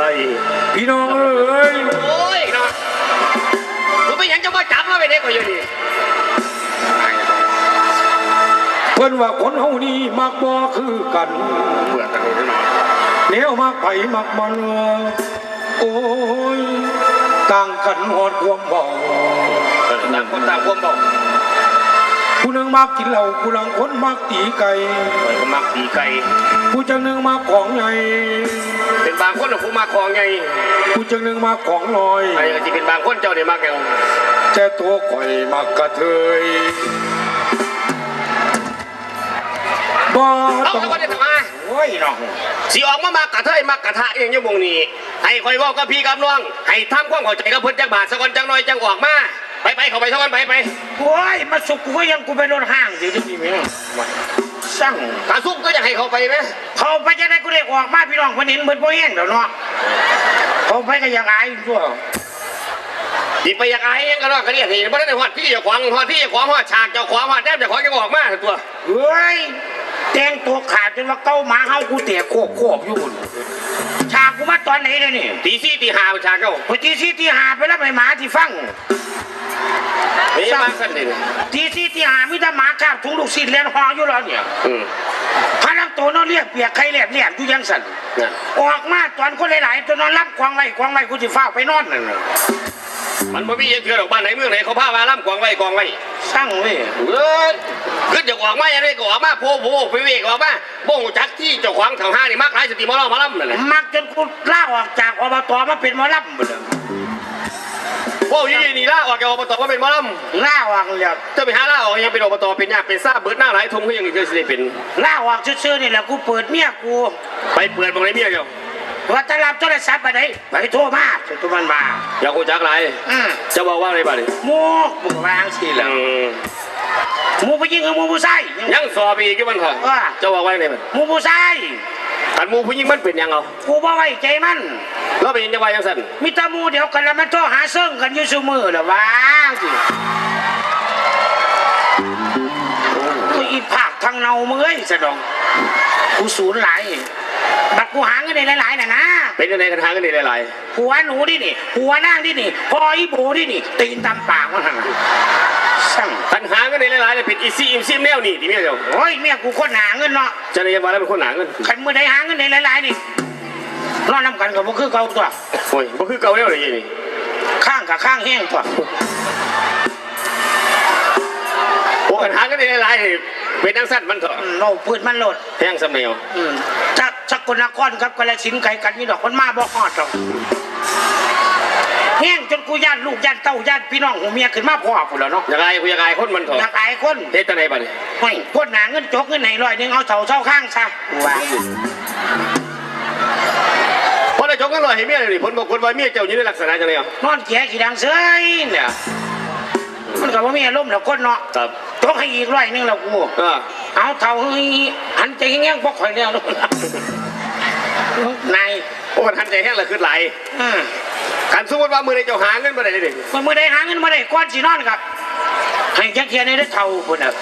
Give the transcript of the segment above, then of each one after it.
ทย พี่น้องเอ้ยโอ้ยเนาะกูไม่ยังจะมาจับมาไปได้ก็อยู่ดีเพิ่นว่าคนเฮานี่มักบ่คือกันเบื่อกันเลยเนาะแนวมักไผมักมันโอ้ยต่างกันหอดความเบาต่างคนต่างความบอกผู้หนึงมักกินเหล้าผู้หลังคนมักตีไก่เปิดก็มักตีไก่ผู้จังหนึงมักของใหญ่ เป็นบางคนผู้มาคลองไงผู้จังหนึงมักของลอยไอ้ก็จะเป็นบางคนเจ้าเนี่ยมากยังแต่ตัวข่อยมักกระเทยบ่เอาต้องแล้วก็ได้ทำไมาโอ้ยน้องสีออกมามากระเทยมากระทะเองอยังวงนี้ให้คอยเว่ากับพี่กับน้องให้ทำความเข้าใจกับเพิ่นจังบาทสักวันจังน้อยจังออกมาไปไปเข้าไปสักวันไปไปโอ้ยมาสุกกูก็ยังกูไปโดนห้างสิที่นี่แม่ง สั่งกระซุ่มก็อยากให้เขาไปไหมเขาไปจะได้กูได้ออกมาพี่น้องคนเห็นเหมือนพ่อแห้งเดี๋ยวเนาะเขาไปก็ยังอายอยู่ตัวดีไปอยากอายเองก็รอดกันเนี่ยนี่ไม่ได้หอดพี่เจ้าของหอดที่เจ้าของหอดฉากเจ้าของหอดแต้มเจ้าของจะออกมาตัวเฮ้ยแต่งตัวขาดจนว่าเก้าหมาเฮากูเตะโคบโคบอยู่พุ่น ฉากกูมาตอนไหนเลยนี่ตีสี่ตีห้าฉากเจ้าพอทีสี่ที่หาไปแล้วไปหมาที่ฟังไม่มาสั่นเลยทีสี่ที่หามิตรหมาข้ามถุงลูกศิษย์เรียนหออยู่แล้วเนี่ยอืมพลังตัวน้องเรียกเปียกใครแหลบแหลบอยู่ยังสั่นออกมาตอนคนหลายๆตัวนอนรับควงไว้ควงไว้กูจะฟ้าไปนอนนั่นน่ะมันบ่มีเยอะเถื่อนออกบ้านไหนเมืองไหนเขาพามาล่ำกองไว้กองไว้สั่งเว้ยเอ้ย ขึ้นจะออกมาอย่างไรก็ออกมาโผล่โผล่ไปเวกออกมาบ่งจักที่เจ้าของแถวห้านี่มักหลายสติมาล่อมาล่ำนั่นแหละมักจนกูล่าออกจากอบตมาเป็นหมอลำหมดเลยโอ้ยนี่ล่าออกจากอบตมาเป็นหมอล่ล่าออกเลยจะไปหาล่าออกยังเป็นอบตเป็นยากเป็นซาเบิร์ดหน้าหลายทงก็ยังอีกเดือสิเป็นล่าออกซื่อๆนี่แหละกูเปิดเมียกู ไปเปิดบางไรเมียเจ้าว่าจะรับโทรศัพท์ไปไหนไปโทรมาจนตัวมันมาอย่าโกจักหลายอืมจะบอกว่าอะไรบ้างมูมึงวางสิยัล่ะง หมูผู้หญิงกับหมูผู้ชายยังสอบอีกอยู่มันเถอะว่าจะบอกว่าอะไรมันหมูผู้ชายอันหมูผู้หญิงมันเป็นยังเอากูบ่ไว้ใจมันแล้วเป็นยังไงยังสั่นมีแตามูเดียวกันแล้วมันโทรหาเซิงกันอยู่ซุมือเหรอวะสิกูอีภาคทางเนามึงเอ้ยสะดองกูสูญหลายบัดกูหาเงินได้หลายๆน่ะนะ เป็นยังไงกันทางกันนี่หลายหัวหนูดินี่หัวนั่งดินี่พออีโบดินี่ตีนตำปากมันหั่นน่ะ สั่งๆปัญหากันนี่หลายๆเลยเป็นอีซี่อิมซิมแนวนี่ที่เมียเจ้าโอ้ยเมียกูคนหาเงินเนาะจะได้ยังว่าแล้วเป็นคนหนาเงินขันมือได้หาเงินได้หลายๆนี่รอน้ำกันกับบ่คือเก่าตัว โอ้ยบ่คือเก่าแล้วเลยนี่ข้างกับข้างแห้งตัวโอ้ปัญหากันนี่หลายๆเลยเป็นนังสั้นมันเถอะอืมเราพืชมันโหลดแห้งสำเนียว อืมถ้าสกลนครครับกาฬสินธุ์ไก่กันนี่ดอกคนมาบ่ฮอดหรอก แห้งจนกูย่านลูกย่านเต้าย่านพี่น้องหูเมียขึ้นมาพ่อพุ่นแล้วเนาะอยังไงกูอยังไงคนมันเถอะอยากอายคนเฮ็ดจังไดบัดนี้เฮ้ยคนหนาเงินจกเงินไหนร้อยหนึงเอาเสาเช่าข้างซะว่าเพราะได้จกกันลอยให้เมียเลยนี่ผลบอกคนว่าเมียเจ้าอยู่ในลักษณะจังไดอะนอนแก่ขี้ดังเสยเนี่ยมันก็บ่มีอารมณ์แล้วคนเนาะครับจกให้อีกร้อยหนึงแล้วกูก็เอาเท่าเฮ้ยหันใจแห้งๆบ่ค่อยแล้วนายโอ้มันทันใจแห้งละคือหลายอืม การสมมติว่ามือในเจ้าหาเงินบ่ได้เลยดิมันมือได้หาเงินมาได้ก้อนสีนอนครับให้จักเทียนให้ได้เท่าคนน่ะ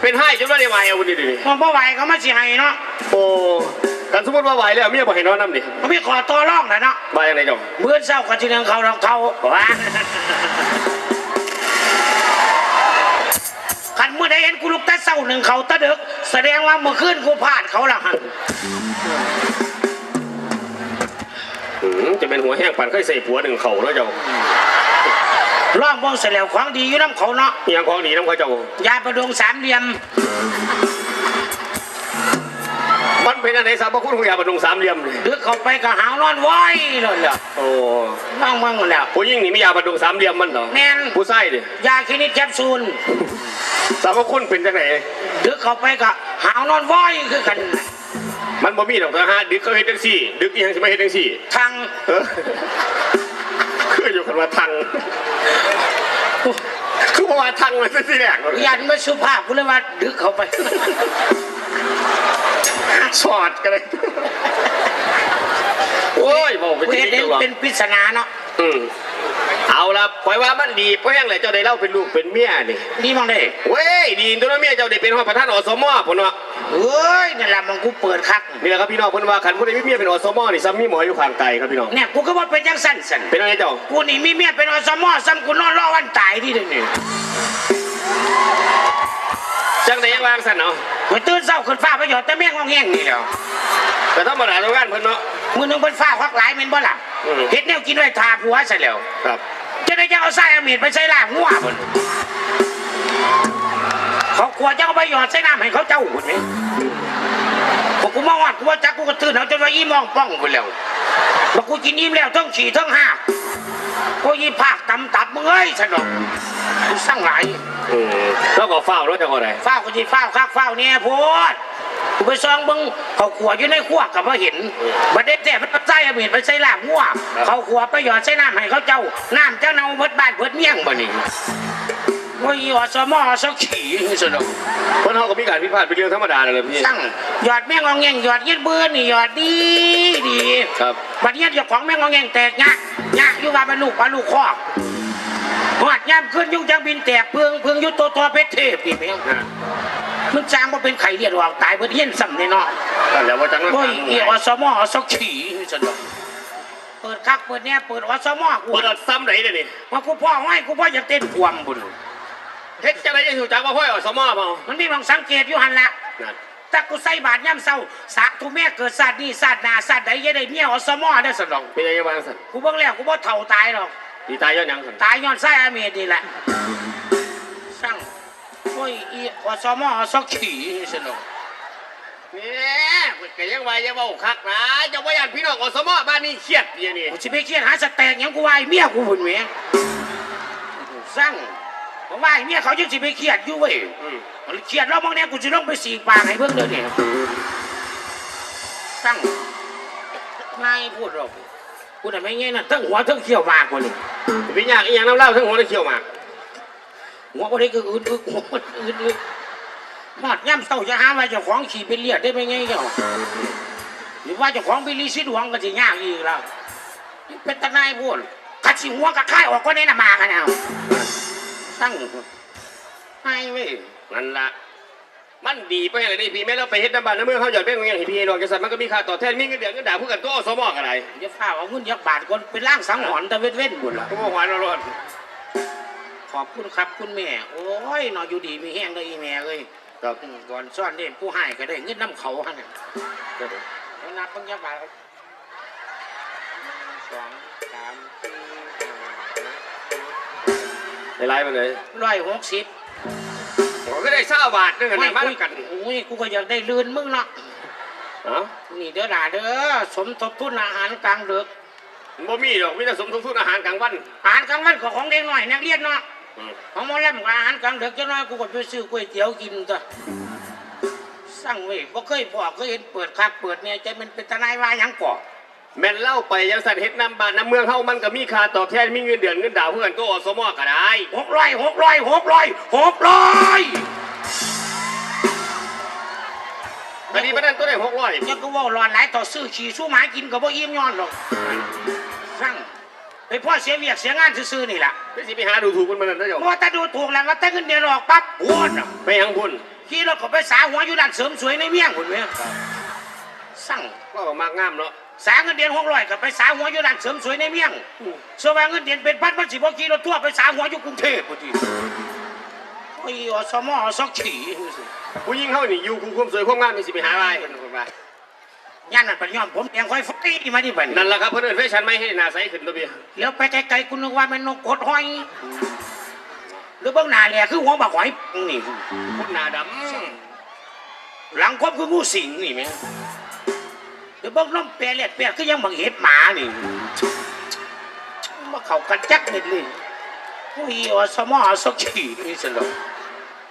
เป็นให้จนว่าได้วายเอาคนนี้ดิมันบ่ไหวเขามาสิให้เนาะโอ้การสมมติว่าไหวแล้วเมียบ่ให้นอนน้ำดิมันมีขอต่อรองนะเนาะว่ายังไงเจ้าเมื่อเช้ากันทีนึงเขาลองเท่าว่าคันเมื่อได้เห็นกูลุกแต่เช้าหนึ่งเขาตะเดึกแสดงว่าเมื่อคืนกูพลาดเขาละหันหืม จะเป็นหัวแห้งปันเคยใส่ผัวหนึ่งเข่าแล้วเจ้าร่องมองเสลียวของดีอยู่น้ำเขาเนาะเมียของหนีน้ำเขาเจ้ายาประดงสามเหลี่ยม มันเป็นอะไรสามพระคุณของยาบรรดุงสามเหลี่ยมเลยดึกเขาไปก็หาวนอนว้อยเลยเหรอโอ้ร่องมั่งแล้วผู้ยิ่งหนีไม่ยาบรรดุงสามเหลี่ยมมันเหรอแม่นผู้ไส้ดิยาคลินิกแคปซูลสามพระคุณเป็นจังไหนดึกเข้าไปก็หาวนอนว้อยคือกัน มันบ่มีดอกทหารดึกเขาเฮ็ดจังซี่ ดึกอีหยังสิมาเฮ็ดจังซี่ ทางเออคืออยู่กันว่าทัง คือเพราะว่าทังมันซะสิแรกยันไม่สุภาพกูเลยว่าดึกเข้าไป สอดกันเลยโอ้ยบอกไปกูที่เห็นนี่หรอกเป็นปริศนาเนาะอืมเอาละปล่อยว่ามันดีเพราะแห้งเลยเจ้าได้เล่าเป็นลูกเป็นเมียนี่นี่มองได้เว้ยดีตัวนั้นเมียเจ้าได้เป็นหัวประธานอสมอพุ่นเนาะ เอ้ยนั่นแหละมันกูเปิดคัก นี่แหละครับพี่น้องเพิ่นว่าคันผู้ใดมีเมียเป็นอสมนี่ซ้ำมีหมออยู่ข้างไกลครับพี่น้อง เนี่ยกูก็ว่าเป็นจังสั้นสันเป็นอะไรเจ้ากูนี่มีเมียเป็นอสมอซ้ำกูนอนรอวันตายที่เดียวนี่จังได๋ยังวางสั่นเนาะกูตื่นเช้าขึ้นฟ้าไปหยอดแต่แม่งงองแงงนี่แหล้วแต่ธรรมดาทำงานเพิ่นเนาะ มือหนึงเป็นฟ้าพักหลายเม็นบ่ล่ะอืม เฮ็ดแนวกินไว้ทาผัวซะแล้ว ครับ จะได้จะเอาไส้เอาเมีดไปใส่ล่างงัวบน เขากลัวจะเอาไปหยอดใส่น้ำให้เขาเจ้าหุ่นไหมพอกูมาวัดกูว่าจักกูก็ตื่นเอาจนว่าอีมองป้องไปแล้วพอกูกินอิ่มแล้วทั้งฉี่ทั้งห้ากูยีภาคตำตับมึงเอ้ยสนองกูสั่งหลายอืมแล้วก็เฝ้าแล้วจะเอาอะไรเฝ้าก็จีเฝ้าคักเฝ้าเนี่ยโพดกูไปซองมึงเขาขวอยู่ในขั้วกับว่าเห็นบัดเด็ดแต่มันใส่เอาเมีดไปใส่ล่างงัวเขาขวไปหยอดใส่น้ำให้เขาเจ้าน้ำเจ้าเนาเบิดบ้านเบิดเมี่ยงบ่นี่ ว่าอีอสมอสักขี่สนุกเพิ่นเฮาก็มีการพิพาทเป็นเรื่องธรรมดานั่นแหละพี่สั่งหยอดแม่งองแงงหยอดเย็ดเบื่อนี่หยอดดีดีครับบัดเย็ดเจ้าของแม่งองแงงแตกงะงะอยู่ว่าเป็นลูกปลาลูกคอกหอดย่ำขึ้นยุ่งจังบินแตกเพืองเพืองอยุตัวตัวเพชรเทพนี่เพียงมันจ้างว่าเป็นไข่เลียดออกตายเพื่อเฮียนซ้ำแน่นอนและว่าจังนั้นว่าอีอสมอสักขี่สนุกเปิดคักเปิดเนี่ยเปิดอสมอกูเปิดซ้ำไหนเด้อนี่ว่ากูพ่อให้กูพ่ออยากเต้นความบุญ เฮ็ดจังได๋ยังรู้จักว่าพ่อยอสมเปล่ามันมีบางสังเกตอยู่หันละนั่นถ้ากูใส่บาตรย่ำเศร้าสาธุแม่เกิดศาสตร์นี้ศาสตร์หนาศาสตร์ใดยังได้เมียอสมอได้สนองเป็นยังไงวางสั่นกูเบิ่งแล้วกูบ่เท่าตายหรอกดีตายย้อนหยังสั่นตายย้อนไส้อาเมดนี่แหละสั่งโอ้ยอีอสมอสักขี่สนองเนี่ยก็ยังว่าอย่าเว้าคักนะจะว่าย่านพี่น้องอสมบ้านนี้เครียดอย่างนี้กูสิไปเครียดหาสแตกหยังกูว่าไอ้เมียกูหุ่นเมียสั่ง ผมว่าไอ้เมียเขายังสิไปเครียดอยู่เว้ยอืมมันเครียดแล้วบางแน่กูจะต้องไปสีกปากให้เบิ่งเด้อเนี่ยสั่งนายพูดหรอกกูแต่ะไม่เงี้ยน่ะทั้งหัวทั้งเขี้ยวมากกว่านี่สิไปยากอีหยังน้ำเหล้าทั้งหัวทั้งเขียวหมากหัวบ่ได้ก็อืดอึกหัวมันอืดอึกหอดย่ำเต้าจะหาว่าเจ้าของขี่เป็นเลียดได้ไหมไงเจ้าหรือว่าเจ้าของเป็นลีสิดวงก็สิยากอีกแล้วนี่เป็นตาหนายพูดกัดสิหัวกะค่ายออกก็ได้น่ะมากันเอา ตั้งให้เว้ยนั่นล่ะมันดีไปเลยนี่พี่แม่เราไปเฮ็ดน้ำบ้านน้ำเมืองเขาหยอดแป้งของหยังให้พี่น้องจังซั่นมันก็มีค่าตอบแทนมีเงินเดือนเงินดาวผู้กันตัวอสมกันไรอย่าฝ้าเอาเงินยักบาทก่อนเป็นร่างสังหรณ์แต่เว้นเว้นบุญละก็บ่หวานเอารอดขอบคุณครับคุณแม่ โอ้ยนอนอยู่ดีมีแห้งเลยอีแม่เอ้ยครับอืมก่อนซ่อนเด่นผู้ให้ก็ได้เงินน้ำเขาฮะเนี่ยเอานับเพิ่งยักบาทครับสองสามสี่ ไล่ๆมาเลยร้อยหกสิบผมก็ได้เศร้าบาทนึงกันนะมาด้วยกันโอ้ยกูก็อยากได้ลื่นมึงเนาะเอ้านี่เด้อหล่าเด้อสมทบทุนอาหารกลางดึกบ่มีดอกมีแต่สมทบทุนอาหารกลางวัน อาหารกลางวันก็ของเด็กหน่อยนักเรียนเนาะอืมของหมอลำกับอาหารกลางดึกจะน้อยกูก็ไปซื้อก๋วยเตี๋ยวกินจ้ะสั่งเว้ยบ่เคยพอเคยเห็นเปิดคักเปิดเนี่ยใจมันเป็นตานายวาหยังก่อ แม่นเล่าไปยังสันเฮ็ดน้ำบ้านน้ำเมืองเฮามันก็มีค่าตอบแทนมีเงินเดือนเงินดาวเพื่อนตัวอสมก็ได้หกร้อยหกร้อยหกร้อยหกร้อยอันนี้ประเด็นตัวได้หกร้อยยังก็ว่าร้อนหลายต่อซื้อขี่สู้หมากินก็บ่อิ่มย้อนหรอกสั่งไปพ่อเสียเวียกเสียงานซื่อๆนี่ล่ะไม่สิไปหาดูถูกมันมันนั่นนะโยมมัวแต่ดูถูกแล้วว่าแต่เงินเดือนออกปั๊บโวนอะไปยังพุ่นขี่รถก็ไปสาหัวอยู่ด้านเสริมสวยในเมียงพุ่นเว้ยสั่งว่าก็มากงามเนาะ สาเงินเดือนหกร้อยก็ไปสาหัวอยู่ด้านเสริมสวยในเมียงเสว่าเงินเดือนเป็นพันมันสิบ่ขี่รถทั่วร์ไปสาหัวอยู่กรุงเทพพุ่นทีโอ้ยอสมอสักขี่ผู้หญิงเฮานี่อยู่คู่ความสวยความงามมีสิไปหาอะไรกันคนว่าย่านนั่นเป็นยอมผมยังค่อยฟตีมาที่บัดนนั่นล่ะครับเพิ่นเอิ้นแฟชั่นใหม่ให้หน้าใสขึ้นตัวเบี้ยเลี้ยวไปไกลๆคุณนึกว่ามันนกกดห้อยหรือเบื้องหน้าแหละคือหัวบักหอยนี่คนหน้าดหลังคบคืองูสิงนี่แม่ งหรือเบื้องน้ำแปรเลียดแปรคือยังบังเห็ดหมานี่มาเข้ากันจักนิดเลยผู้อีอสมอสักขี่นี่สลบ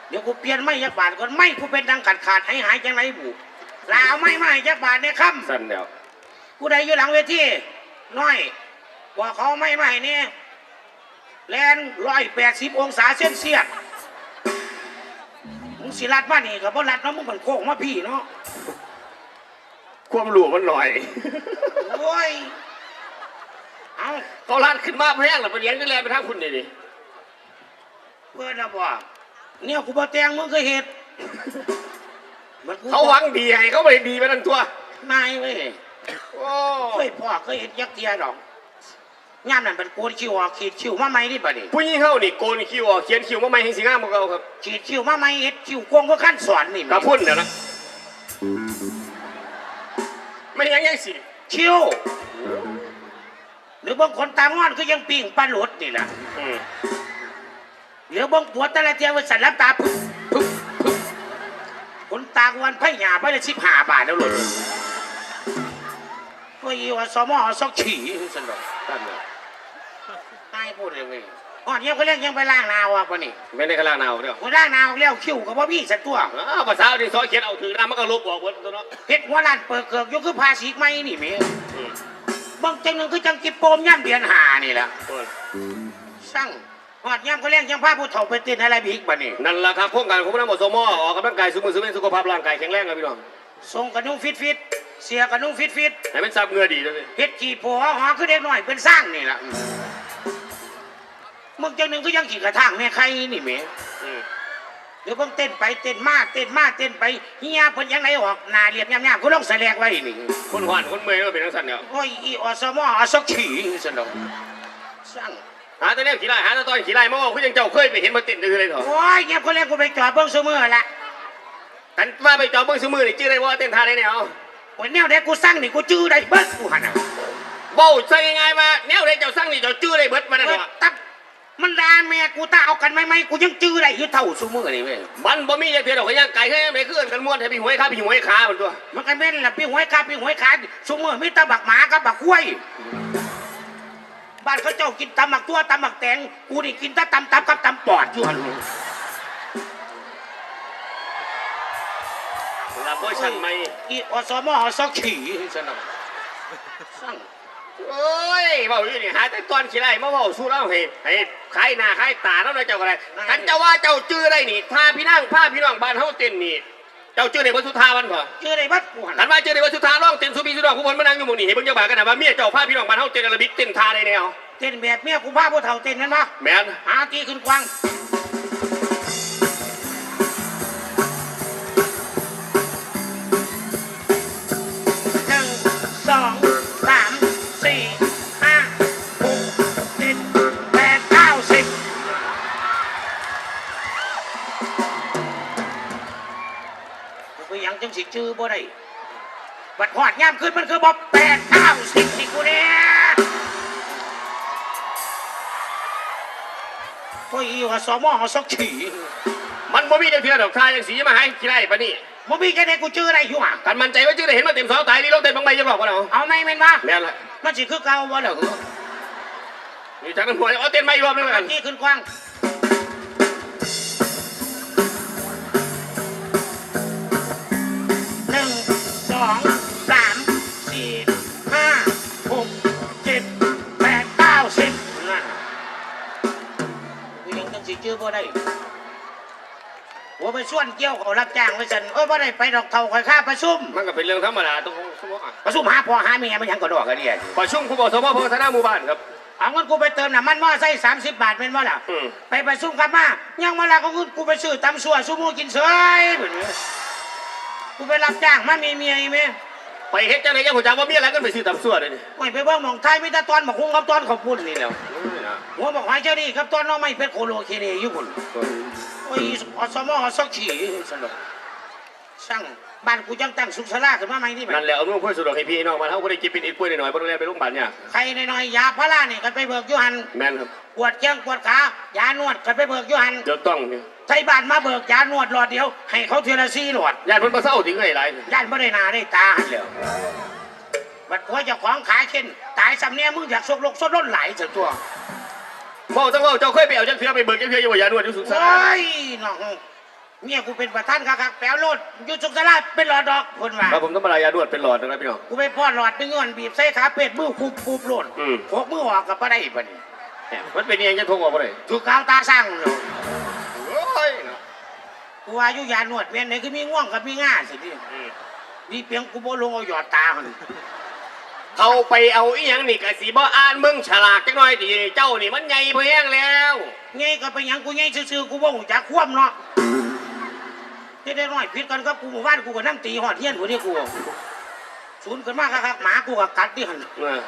เดี๋ยวกูเปลี่ยนไม่ยักบาทก่อนไม่กูเป็นดังขาดขาดให้หายจังไรบุลาเอาไม่ไม่ยักบาทเนี่ยค่ำสั่นแล้วำกูได้อยู่หลังเวทีน้อยว่าเขาไม่ไม่เนี่ยแลนร้อยแปดสิบองศาเซนเซียสมึงสิรัดมานี่กับบ่รัดเนาะมึงมันโค้งมาพี่เนาะ ความรู้มันหน่อย โอ้ยเอาเขาลาดขึ้นมาแพงแล้วไปเลี้ยงกันแลไปทางคุณนี่ดิเพื่อนนะบ่เนี่ยกูบ่แต่งมึงเคยเห็ดมันกูเขาหวังดีให้เขาไม่ได้ดีไปนั่นตัวนายเว้ยโอ้เฮ้ยพ่อเคยเห็นยักษ์เทียดอกย่ามนั่นเป็นโกนคิวออกขีดคิวมาไหมนี่ปะนี่ผู้หญิงเขานี่โกนคิวออกเขียนคิวมาใหม่ให้สีงามของเขาครับขีดคิวมาไหมเฮ็ดคิวโกงก็ขั้นสอนนี่กระพุ่นเดี๋ยวนะ ไม่ยังยังสิคิวหรือบางคนตางอนก็ยังปิ่งปลาหลดนี่แหละอืมหรือบางปวดแต่ละเทียว่าสันลับตาพึ่งพึ่งพึ่งคนตางวันไผ่หยาไปละสิบห้าบาทแล้วหลดก็ยีว่าสมอซอกฉี่สนุกตั้นเลยตายพูดเลยเว้ย อ่อนเยี่ยมก็เรียกยังไปล้างนาวอะปะนี่ไม่ได้ขลางหนาวเดียวกูล้างนาวแล้วคิ้วกับว่าพี่สัตว์ตัวอ้าวภาษาที่ซอยเขียนเอาถือน้ำมันก็ลบออกหมดตัวเนาะเฮ็ดหัวล้านเปิดเกือกอยกคือภาษีไม่นี่เมียอืมบางจังหนึ่งคือจังกิบโปมย่ำเดือนหานี่แหละโอ้ยสั่งหอดย่ำก็เรียกยังพาผู้เฒ่าไปเต้นอะไรบีกบ่นี่นั่นแหละครับโครงการของพระนามสมอออกกำลังกายสุขภาพสุขภาพร่างกายแข็งแรงครับพี่น้องทรงกระนุ่งฟิตฟิตเสียกระนุ่งฟิตฟิตให้มันซับเหงือดีด้วยสิเฮ็ดขี่ผัวหอคือเด็กหน่อยเป็นสร้างนี่แหละ มึงจังหนึ่งก็ยังขี่กระทั่งแม่ใครนี่เมียอืมเดี๋ยวเพิ่งเต้นไปเต้นมาเต้นมาเต้นไปเฮียเพิ่นยังไงออกหน้าเรียบย่ำๆกูลงแสลกไว้นี่คนหวานคนเมย์ก็เป็นทั้งสันเนี่ยโอ้ยอีอสมอสักขี่สนองสั่งหาแตัวแนวขี่ไล่หาแตัวตอนขี่ไล่มาว่าคุณยังเจ้าเคยไปเห็นมาติดเลยเถอะโอ้ยเงียบคนแรกกูไปจอดเบิ้งเสมอละกันว่าไปจอเบิ้งซื้อมือนี่ชื่ออะไรว่าเต้นท่าได้แนวโอ้ยแนวเด็กกูสั่งนี่กูจื้อได้เบิ้งกูหันอะเบ้าใส่ง่ายๆมาแนวได้เจ้าสั่งนี่เจ้าชื่อได้เบิดมาแน่เว้ยนอนตับมันด่า แม่กูตาเอากันไหมไหมกูยังจื้อได้อยู่เท่าเสมอนี่เว้ยมันบ่มีอย่างเดียวดอกขยังไก่แค่ไม่เคลื่อนกันม้วนให้พี่หวยขาพี่หวยขามันตัวมันก็แม่นละพี่หวยขาพี่หวยขาเสมอมีแตาบักหมากับบักควายบ้านเขาเจ้ากินตำหมักตัวตำหมักแตงกูนี่กินแต่ตำตับกับตำปอดอยู่หันรับเวอร์ชันใหม่อีอสมอสักขี่สนองสั่ง โอ้ยเบาอยู่นี่หาแต่ตอนขี่ไล่มาเบาสู้เราให้ให้ขายหน้าขายตาแล้วนะเจ้าก็ได้กันเจ้าว่าเจ้าชื่อได้นี่ถ้าพี่นั่งผ้าพี่น้องบ้านเฮาเต้นนี่ เจ้าชื่อในวัดสุธาวันก่อนจื้อได้บัดกูหันกันว่าชื่อในวัดสุธาร้องเต้นสุบีสุดอกผู้คนมานั่งอยู่หมู่นี่ให้เบิ่งเจ้าบ่าวกันนะว่าเมียเจ้าผ้าพี่น้องบ้านเฮาเต้นอาราบิกเต้นท่าได้แนวเต้นแบบเมียกูพาผู้เฒ่าเต้นนั่นปะแม่นหาตีขึ้นกวาง ได้บัดหอดย่ามขึ้นมันคือบ่แปดเก้าสิบนี่กูเนี่ยโอ้ยอีว่าสมอสักฉี่มันบ่มีจังเทื่อดอกท่าจังสีมาให้ขี่ไล่ปะนี่บ่มีแค่ไหนกูจื้อได้อยู่ห่ะกันมั่นใจว่าชื่อได้เห็นมาเต็มสองตายนี่ลงเต้นบางใบยังหลอกบ่เนาะเอาไหมแม่นบ่แม่นละมันสิคือเก่าบ่เหรอนี่จากนั้นหัวเอาเต้นไม่รอบนึงแล้วอักันนที่ขึ้นกว้าง สองสามสี่ห้าหกเจ็ดแปดเก้าสิบนั่นกูยังจังสิจื้อบ่ได้หัวไปส่วนเกี่ยวเขารับจ้างไว้สันเอ้ยบ่ได้ไปดอกเท่าคอยค่าประชุม มันก็เป็นเรื่องธรรมดาต้องสมมติประชุมหาพ่อหาเมียมันยังก็ดอกกันเนี่ยประชุมผู้บอกสมพพัฒนาหมู่บ้านครับ เอาเงินกูไปเติมน้ำมันมอไซค์สามสิบบาทเป็นว่าล่ะ อืม ไปประชุมกลับมายังมาลาก็เงินกูไปซื้อตำสัวซูมูกินเสยแบบนี้ กูไปรับจ้างมามีเมียอีเมไปเฮ็ดจังไดยังหัวจักว่ามีอะไรกันไปซื้อตำซั่วเลยนี่ไม่ไปเบิ่งหมองไทยมีแต่ตอนหมกฮุ้งกับตอนข้าวปุ้นนี่แหล้วหัวบอกหายเจ้านี่กับตอนน้องไม่เป็นโคโลเคเนอยู่พุ่นโอ้ยอสมอสักฉี่สนุกช่างบ้านกูจังตั้งสุขสลาขึ้นมาใหม่นี่แบนั่บนแหละเอานุ่งเพื่อสะดวกให้พี่น้องมาเฮาบ่ได้กินเป็นอีกป่วยหน่อยๆบ่ต้องแลไปโรงพยาบาลเนี่ยใครน้อยๆยาพารานี่กันไปเบิกอยูหันแม่นครับปวดแข้งปวดขายานวดกันไปเบิกอยูหันเดี๋ยวต้องนี่ไทยบ้านมาเบิกยานวดหลอดเดียว ให้เขาเทอละซี่หลอดญาติเพิ่นบ่เศร้าถึงไอ้หลายย่านไม่ได้หนาได้ตาหันแล้วบัดผัวเจ้าของขายเช่นตายสำเนียมึงอยากสกลกสดล้นไหลเสียตัวเว้าจังเว้าเจ้าเคยไปเอาจังเทื่อไปเบิกจังเทื่ออยู่ว่ายานวดอยู่สุขโอสา้ยน้องเมียกูเป็นประธานคักๆแปลวโลดอยู่สุขสลาเป็นหลอดดอกคนว่าครับผมต้องมารายานวดเป็นหลอดนะครับพี่น้อง กูไปพ่อหลอดนึงเงินบีบใส่ขาเป็ดมือคูบคูบโลดอืม พกมือออกกับปะได้ปะนี่เนี่ยมันเป็นเองจังทงออกบ่ได้ถูกกาวตาสร้างเนาะโอ้ยเนาะ กูว่าอยู่ยานวดเมียนไหนคือมีง่วงกับมีง่าสิดิอืมนี่เพียงกูบ่ลงเอาหยอดตามันเขาไปเอาอีหยังนี่ก็สิบ่อ่านมึงฉลากจักหน่อยดิเจ้านี่มันใหญ่พอแห้งแล้วไงก็ไปหยังกูไงซื่อๆกูบ่หูจักควมเนาะจะได้น้อยผิดกันครับกูหมู่บ้านกูก็นั่งตีหอดเทียนผู้นี้กูศูนย์กันมากครับหมากูก็กัดดิหัน เออ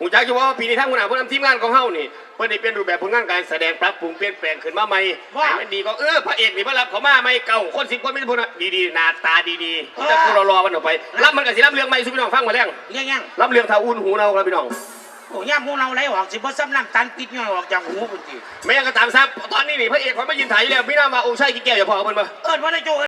หูจักอยู่ว่าปีนี้ทั้งหัวหน้าผู้นำทีมงานของเฮานี่เพิ่นได้เปลี่ยนรูปแบบผลงานการแสดงปรับปรุงเปลี่ยนแปลงขึ้นมาใหม่ให้มันดีก็เออพระเอกนี่มารับเขามาใหม่เก่าคนสิบคนไม่ได้พูดนะดีๆหน้าตาดีๆแต่กูรอๆมันออกไปรับมันก็สิรับเรื่องใหม่สุพี่น้องฟังมาแล้วเรียกยังรับเรื่องทาอุ่นหูเราครับพี่น้อง โอ้ย่ามหมูเราไหลออกสิบ่ซ้ำน้ำตาลปิดย่อยออกจากหูพุ่นทีแม่งก็ตามซับตอนนี้นี่พระเอกเขามายืนถ่ายอยู่แล้วพี่น้ามาโอ้ใช่กี่แก้วอย่าพอกับมันมา เอิ้นว่าได้โจ